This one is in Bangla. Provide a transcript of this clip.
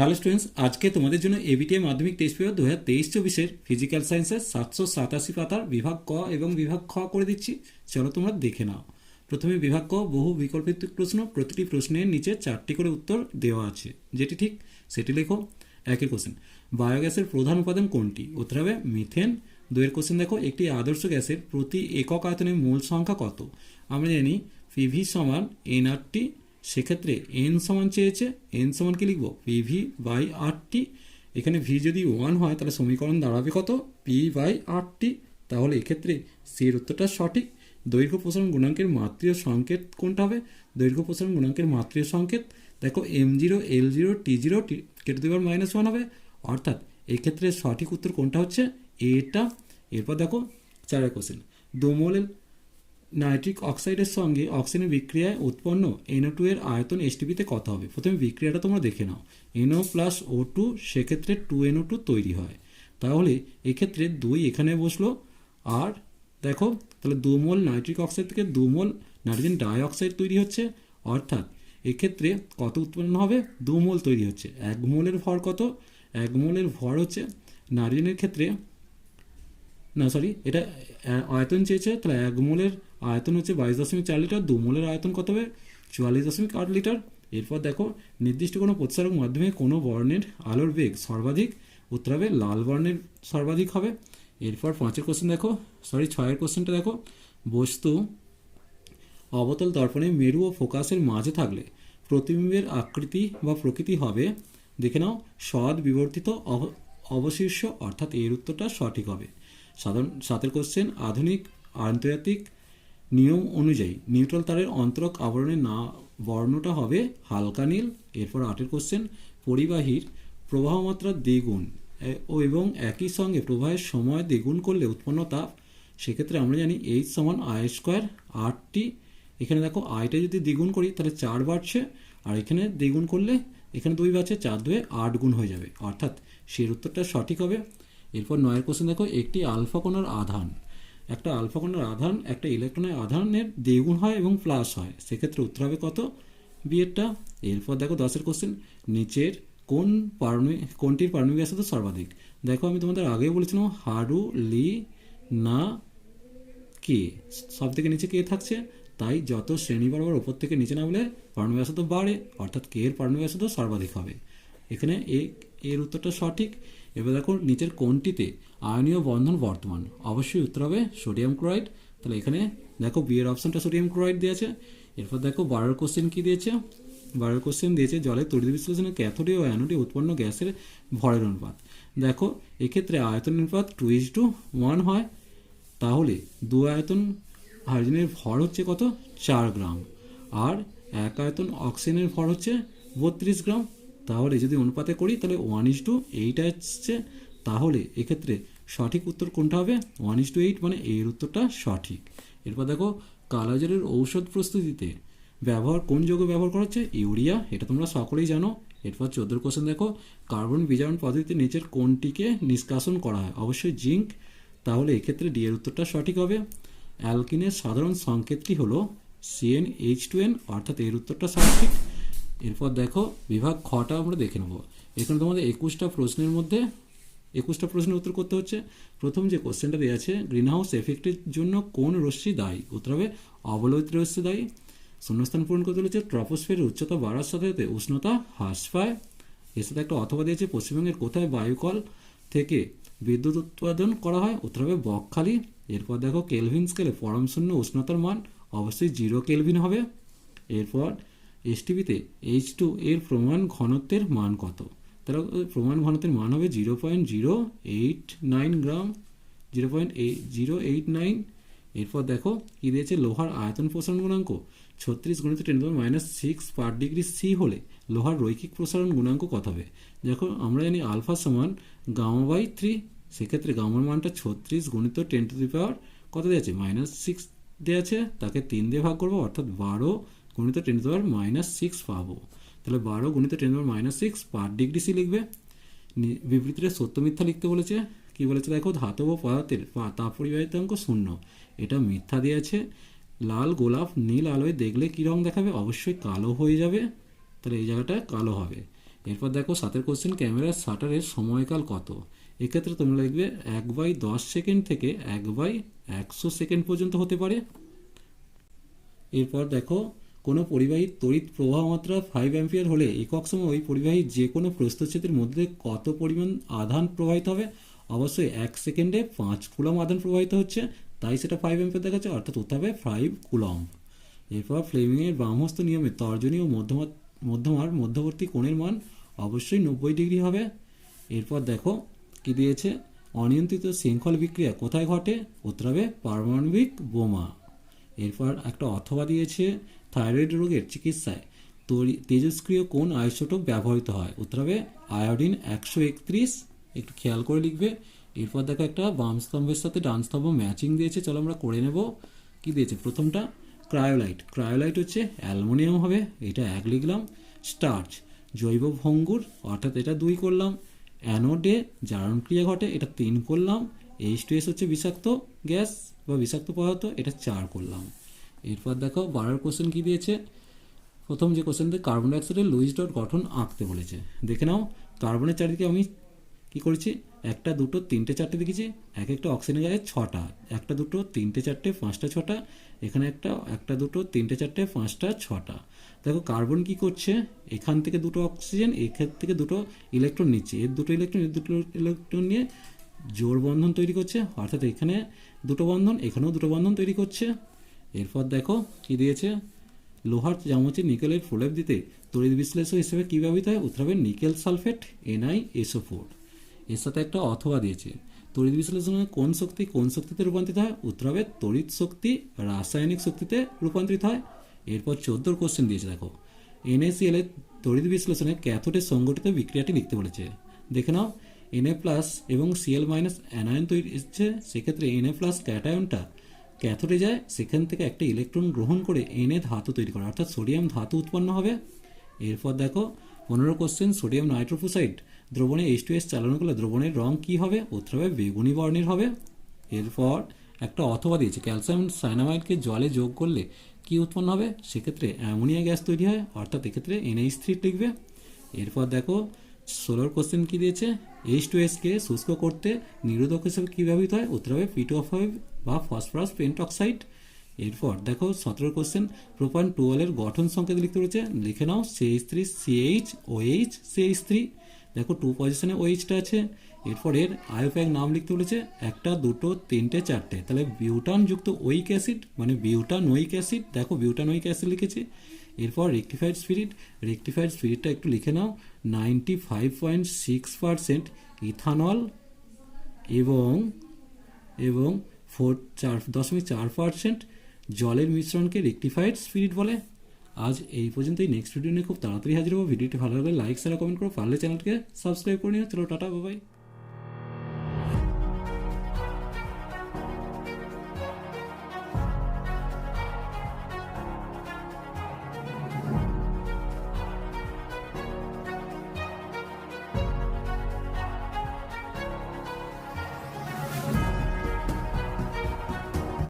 হ্যালো স্টুডেন্টস আজকে তোমাদের জন্য এবিটিএ মাধ্যমিক তেইশ পেপার দু হাজার তেইশ চব্বিশের ফিজিক্যাল সায়েন্সের সাতশো সাতাশি পাতার বিভাগ ক এবং বিভাগ খ করে দিচ্ছি। চলো তোমরা দেখে নাও। প্রথমে বিভাগ ক, বহু বিকল্পিত প্রশ্ন, প্রতিটি প্রশ্নের নিচে চারটি করে উত্তর দেওয়া আছে। যেটি ঠিক, সেটি লেখো। একই কোশ্চেন বায়োগ্যাসের প্রধান উপাদান কোনটি? উত্তর হবে মিথেন দুয়ের কোশ্চেন দেখো, একটি আদর্শ গ্যাসের প্রতি একক আয়তনের মূল সংখ্যা কত? আমরা জানি পিভি সমান এনআরটি সেক্ষেত্রে এন সমান চেয়েছে এন সমান কি লিখব? পিভি বাই আরটি এখানে ভি যদি ওয়ান হয়, তাহলে সমীকরণ দাঁড়াবে কত? পি বাই আরটি তাহলে এক্ষেত্রে এর উত্তরটা সঠিক। দৈর্ঘ্য প্রসারণ গুণাঙ্কের মাত্রীয় সংকেত কোনটা হবে? দৈর্ঘ্য প্রসারণ গুণাঙ্কের মাত্রীয় সংকেত। দেখো M zero L zero T zero T কেটে দেওয়ার মাইনাস ওয়ান হবে। অর্থাৎ এক্ষেত্রে সঠিক উত্তর কোনটা হচ্ছে? এটা এরপর দেখো, চারের কোশ্চেন দোমলের নাইট্রিক অক্সাইডের সঙ্গে অক্সিজেনের বিক্রিয়ায় উৎপন্ন এনও টু এর আয়তন এসটিপিতে কত হবে? প্রথমে বিক্রিয়াটা তোমরা দেখে নাও। এনও প্লাস ও টু সেক্ষেত্রে টু এনও টু তৈরি হয়। তাহলে এক্ষেত্রে দুই এখানে বসল, আর দেখো, তাহলে দু মোল নাইট্রিক অক্সাইড থেকে দু মোল নাইট্রোজেন ডাইঅক্সাইড তৈরি হচ্ছে। অর্থাৎ এক্ষেত্রে কত উৎপন্ন হবে? দু মোল তৈরি হচ্ছে। এক মোলের ভর কত? এক মোলের ভর হচ্ছে নাইট্রোজেনের ক্ষেত্রে না সরি এটা আয়তন চেয়েছে, তাহলে এক মোলের আয়তন হচ্ছে বাইশ দশমিক চার লিটার দু মোলের আয়তন কত হবে? চুয়াল্লিশ দশমিক আট লিটার। এরপর দেখো, নির্দিষ্ট কোনো প্রতিসারক মাধ্যমে কোনো বর্ণের আলোর বেগ সর্বাধিক উত্তর হবে লাল বর্ণের সর্বাধিক হবে। এরপর পাঁচের কোশ্চেন দেখো সরি ছয়ের কোশ্চেনটা দেখো। বস্তু অবতল দর্পণে মেরু ও ফোকাসের মাঝে থাকলে প্রতিবিম্বের আকৃতি বা প্রকৃতি হবে, দেখে নাও সদ বিবর্তিত অব- অবশিষ্য অর্থাৎ এর উত্তরটা সঠিক হবে। সাধারণ, সাতের কোশ্চেন আধুনিক, আন্তর্জাতিক নিয়ম অনুযায়ী নিউট্রাল তারের অন্তরক আবরণের না, বর্ণটা হবে হালকা নীল, এরপর আটের কোশ্চেন পরিবাহীর প্রবাহ মাত্রা দ্বিগুণ ও এবং একই সঙ্গে প্রবাহের সময় দ্বিগুণ করলে উৎপন্ন তাপ সেক্ষেত্রে আমরা জানি এইচ সমান আই স্কোয়ার আটটি এখানে দেখো আইটা যদি দ্বিগুণ করি, তাহলে চার বাড়ছে, আর এখানে দ্বিগুণ করলে, এখানে দুই বাড়ছে, চার দুয়ে আট গুণ হয়ে যাবে, অর্থাৎ সের উত্তরটা সঠিক হবে এরপর নয়ের কোশ্চেন দেখো, একটি আলফা কোণার আধান। একটা আলফা কোণার আধান, একটা ইলেকট্রনের আধানের দ্বিগুণ হয় এবং প্লাস হয়। সেক্ষেত্রে উত্তর হবে কত? বিয়েরটা এরপর দেখো দশের কোশ্চেন নিচের কোন পারমি, কোনটির পারমিক ব্যাসার্ধ সর্বাধিক? দেখো আমি তোমাদের আগেই বলেছিলাম হারু লি, না, কে? সব থেকে নিচে কে থাকছে? তাই যত শ্রেণি বরাবর ওপর থেকে নিচে নামলে পারমাণবিক ব্যাসার্ধ বাড়ে, অর্থাৎ কে এর পারমাণবিক ব্যাসার্ধ সর্বাধিক হবে। এখানে এ, এর উত্তরটা সঠিক। এবার দেখো নিচের কোনটিতে আয়নীয় বন্ধন বর্তমান। অবশ্যই উত্তর হবে সোডিয়াম ক্লোরাইড। তাহলে এখানে দেখো বিয়ের অপশনটা সোডিয়াম ক্লোরাইড দিয়েছে। এরপর দেখো বারোর কোশ্চেন কি দিয়েছে? বারোর কোশ্চেন দিয়েছে জলের তড়িৎ বিশ্লেষণে ক্যাথোডি ও অ্যানোডে উৎপন্ন গ্যাসের ভরের অনুপাত। দেখো, এক্ষেত্রে আয়তন অনুপাত টু ইজ টু ওয়ান হয়। তাহলে দু আয়তন হাইড্রোজেনের ভর হচ্ছে কত? চার গ্রাম। আর এক আয়তন অক্সিজেনের ভর হচ্ছে বত্রিশ গ্রাম। তাহলে যদি অনুপাতে করি, তাহলে ওয়ান ইস টু এইট আসছে। তাহলে এক্ষেত্রে সঠিক উত্তর কোনটা হবে? ওয়ান ইস টু এইট মানে এর উত্তরটা সঠিক। এরপর দেখো, কালাজারের ঔষধ প্রস্তুতিতে ব্যবহার, কোন যৌগ ব্যবহার করা হচ্ছে? ইউরিয়া, এটা তোমরা সকলেই জানো। এরপর চোদ্দোর কোশ্চেন দেখো, কার্বন বিজারণ পদ্ধতিতে নিচের কোনটিকে নিষ্কাশন করা হয়? অবশ্যই জিঙ্ক। তাহলে এক্ষেত্রে ডি এর উত্তরটা সঠিক হবে। অ্যালকিনের সাধারণ সংকেতটি হলো সিএন এইচ টু এন অর্থাৎ এর উত্তরটা সঠিক। এরপর দেখো, বিভাগ খটা আমরা দেখে নেব। এখানে তোমাদের একুশটা প্রশ্নের মধ্যে, একুশটা প্রশ্নের উত্তর করতে হচ্ছে। প্রথম যে কোশ্চেনটা দেওয়া আছে গ্রিনহাউস এফেক্টের জন্য কোন রশ্মি দায়ী? উত্তর হবে, অবলোহিত রশ্মি দায়ী। শূন্যস্থান পূরণ করতে হচ্ছে ট্রপোস্ফিয়ারের উচ্চতা বাড়ার সাথে সাথে উষ্ণতা হ্রাস পায়। এর সাথে একটা অথবা দিয়েছে, পশ্চিমবঙ্গের কোথায় বায়ুকল থেকে বিদ্যুৎ উৎপাদন করা হয়? উত্তর হবে, বকখালি। এরপর দেখো, কেলভিন স্কেলে পরম শূন্য উষ্ণতার মান, অবশ্যই জিরো কেলভিন হবে। এরপর এসটিভিতে এইচ টু এর প্রমাণ ঘনত্বের মান কত? তাহলে প্রমাণ ঘনত্বের মান হবে zero point zero eight nine gram zero point eight zero eight nine এরপর দেখো কি দিয়েছে? লোহার আয়তন প্রসারণ গুণাঙ্ক ছত্রিশ গুণিত ten power minus six per degree C হলে লোহার রৈখিক প্রসারণ গুণাঙ্ক কত হবে? দেখো আমরা জানি আলফা সমান গামা বাই থ্রি সেক্ষেত্রে গামার মানটা ছত্রিশ গণিত টেন টু দি পাওয়ার কত দেওয়া আছে মাইনাস সিক্স দেওয়া আছে তাকে তিন দিয়ে ভাগ করব, অর্থাৎ বারো গণিত টেন পাওয়ার মাইনাস সিক্স পাবো। তাহলে বারো গণিত ten power minus six per degree C লিখবে। বিবৃতিতে সত্য মিথ্যা লিখতে বলেছে। কি বলেছে দেখো? ধাতব পদার্থের পরিবাহিতাঙ্ক শূন্য। এটা মিথ্যা দিয়েছে লাল, গোলাপ, নীল আলোয় দেখলে কী রং দেখাবে? অবশ্যই কালো হয়ে যাবে। তাহলে এই জায়গাটা কালো হবে। এরপর দেখো, সাতের কোশ্চেন ক্যামেরার শাটারের সময়কাল কত? এক্ষেত্রে তোমরা লিখবে এক বাই দশ সেকেন্ড থেকে এক বাই একশো সেকেন্ড পর্যন্ত হতে পারে। এরপর দেখো কোনো পরিবাহীর তড়িৎ প্রবাহ মাত্রা ফাইভ অ্যাম্পিয়ার হলে একক সময় ওই পরিবাহীর যে কোনো প্রস্থচ্ছেদের মধ্যে কত পরিমাণ আধান প্রবাহিত হবে? অবশ্যই এক সেকেন্ডে পাঁচ কুলম আধান প্রবাহিত হচ্ছে, তাই সেটা ফাইভ অ্যাম্পিয়ার দেখাচ্ছে, অর্থাৎ উত্তর হবে ফাইভ কুলম এরপর ফ্লেমিংয়ের বামহস্ত নিয়মে তর্জনী ও মধ্যমা, মধ্যমার মধ্যবর্তী কোণের মান অবশ্যই নব্বই ডিগ্রি হবে। এরপর দেখো কি দিয়েছে? অনিয়ন্ত্রিত শৃঙ্খল বিক্রিয়া কোথায় ঘটে? উত্তর হবে পারমাণবিক বোমা। এরপর একটা অথবা দিয়েছে থাইরয়েড রোগের চিকিৎসায়। তেজস্ক্রিয় কোন আইসোটোপ ব্যবহৃত হয়? উত্তর হবে আয়োডিন একশো একত্রিশ। একটু খেয়াল করে লিখবে। এরপর দেখো একটা বাম স্তম্ভের সাথে ডান স্তম্ভ ম্যাচিং দিয়েছে। চলো আমরা করে নেব। কি দিয়েছে? প্রথমটা ক্রায়োলাইট। ক্রায়োলাইট হচ্ছে অ্যালুমিনিয়াম হবে। এটা এক লিখলাম। স্টার্চ, জৈব ভঙ্গুর, অর্থাৎ এটা দুই করলাম। অ্যানোডে জারণ ক্রিয়া ঘটে। এটা তিন করলাম। এইচ টু এস হচ্ছে বিষাক্ত। গ্যাস বা বিষাক্ত পদার্থ, এটা চার করলাম। এরপর দেখো, বারোর কোশ্চেন কি দিয়েছে? প্রথম যে কোশ্চেনতে কার্বন ডাইঅক্সাইডের লুইস ডট গঠন আঁকতে বলেছে। দেখে নাও কার্বনের চারিদিকে আমি কি করেছি? একটা, দুটো, তিনটে, চারটে দেখেছি, এক একটা অক্সিজেনের গায়ে ছটা, একটা, দুটো, তিনটে, চারটে, পাঁচটা, ছটা, এখানে একটা একটা, দুটো, তিনটে, চারটে, পাঁচটা, ছটা। দেখো কার্বন কি করছে? এখান থেকে দুটো অক্সিজেন এখান থেকে দুটো ইলেকট্রন নিচ্ছে। এর দুটো ইলেকট্রন এর দুটো ইলেকট্রন নিয়ে জোড় বন্ধন তৈরি করছে। অর্থাৎ এখানে দুটো বন্ধন, এখানেও দুটো বন্ধন তৈরি করছে। এরপর দেখো কি দিয়েছে? লোহার চামচে নিকেলের প্রলেপ দিতে তড়িৎ বিশ্লেষক হিসেবে কী ব্যবহৃত হয়? উত্তর nickel sulphate NI SO four এর সাথে একটা অথবা দিয়েছে। তড়িৎ বিশ্লেষণে কোন শক্তি কোন শক্তিতে রূপান্তরিত হয়? উত্তর তড়িৎ শক্তি রাসায়নিক শক্তিতে রূপান্তরিত হয়। এরপর চোদ্দোর কোশ্চেন দিয়েছে, দেখো। এনএসিএল এর তড়িৎ বিশ্লেষণে ক্যাথোডে সংগঠিত বিক্রিয়াটি লিখতে বলেছে। দেখে নাও। এনএ প্লাস এবং সিএল মাইনাস অ্যানায়ন তৈরি হচ্ছে, সেক্ষেত্রে এনএ প্লাস ক্যাটায়নটা ক্যাথোডে যায়, সেখান থেকে একটা ইলেকট্রন গ্রহণ করে এনে ধাতু তৈরি করে। অর্থাৎ সোডিয়াম ধাতু উৎপন্ন হবে। এরপর দেখো, পনেরো কোশ্চেন সোডিয়াম নাইট্রোফোসাইড দ্রবণে এইচ টু এস চালানো করলে দ্রবণের রং কী হবে? উত্তর হবে বেগুনি বর্ণের হবে। এরপর একটা অথবা দিয়েছে ক্যালসিয়াম সাইনামাইডকে জলে যোগ করলে কি উৎপন্ন হবে? সেক্ষেত্রে অ্যামোনিয়া গ্যাস তৈরি হয়, অর্থাৎ এক্ষেত্রে এনএইচ থ্রি লিখবে। এরপর দেখো ষোলোর কোশ্চেন কী দিয়েছে? এইচ টু এসকে শুষ্ক করতে নিরোধক হিসেবে কী ব্যবহৃত হয়? উত্তর হবে পিটু ফাইভ বা ফসফরাস পেন্ট অক্সাইড এরপর দেখো সতেরো কোশ্চেন প্রোপান টুয়েলের গঠন সংকেত লিখতে রয়েছে লিখে নাও CH three CH OH CH three দেখো টু পজিশনে ওএইচটা আছে। এরপর এর আয়োপ্যাক নাম লিখতে বলেছে একটা, দুটো, তিনটে, চারটে। তাহলে বিউটান যুক্ত ওইক অ্যাসিড মানে বিউটান ওইক অ্যাসিড, দেখো বিউটান ওইক অ্যাসিড লিখেছি। এরপর রেকটিফাইড স্পিরিট রেকটিফাইড স্পিরিটটা একটু লিখে নাও ninety five point six percent ethanol এবং এবং ফোর চার, দশমিক চার পার্সেন্ট জলের মিশ্রণকে রেকটিফাইড স্পিরিট বলে। আজ এই পর্যন্তই। নেক্সট ভিডিও নিয়ে খুব তাড়াতাড়ি হাজির হব। ভিডিওটি ভালো লাগলে লাইক শেয়ার কমেন্ট করো। পারলে চ্যানেলকে সাবস্ক্রাইব করে নিও। চলো, টাটা বাবাই